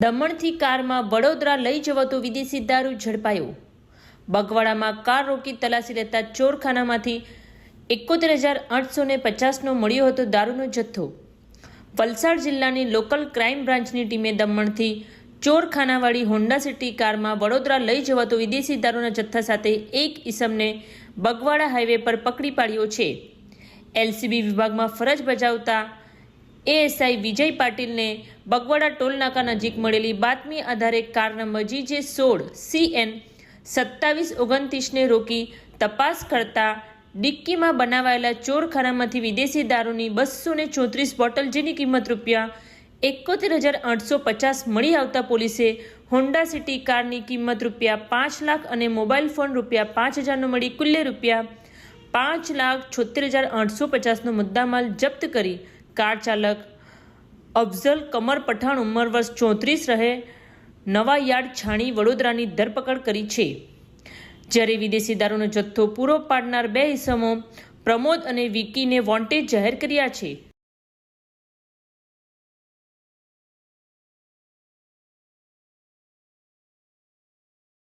દમણથી કારમાં વડોદરા લઈ જવાતો વિદેશી દારૂ ઝડપાયો. બગવાડામાં કાર રોકી તલાશી લેતા ચોરખાનામાંથી એકોતેર હજાર આઠસો ને પચાસનો મળ્યો હતો દારૂનો જથ્થો. વલસાડ જિલ્લાની લોકલ ક્રાઇમ બ્રાન્ચની ટીમે દમણથી ચોરખાનાવાળી હોન્ડા સિટી કારમાં વડોદરા લઈ જવાતો વિદેશી દારૂના જથ્થા સાથે એક ઈસમને બગવાડા હાઈવે પર પકડી પાડ્યો છે. એલસીબી વિભાગમાં ફરજ બજાવતા એએસઆઈ વિજય પાટીલને બગવાડા ટોલનાકા નજીક મળેલી બાતમી આધારે કાર નંબર જીજે સોળ સીએન સત્તાવીસ ઓગણત્રીસને રોકી તપાસ કરતા ડિક્કીમાં બનાવાયેલા ચોરખાનામાંથી વિદેશી દારૂની બસો ને ચોત્રીસ બોટલ જેની કિંમત રૂપિયા એકોતેર હજાર આઠસો પચાસ મળી આવતા પોલીસે હોન્ડા સિટી કારની કિંમત રૂપિયા પાંચ લાખ અને મોબાઈલ ફોન રૂપિયા પાંચ હજારનો મળી કુલ્લે રૂપિયા પાંચ લાખ છોતેર હજાર આઠસો પચાસનો મુદ્દામાલ જપ્ત કરી કાર ચાલક અફઝલ કમર પઠાણ ઉંમર વર્ષ ચોત્રીસ રહે, નવા યાર્ડ છાણી વડોદરાની ધરપકડ કરી છે. જ્યારે વિદેશી દારૂનો જથ્થો પૂરો પાડનાર બે ઇસમો પ્રમોદ અને વિકીને વોન્ટેજ જાહેર કર્યા છે.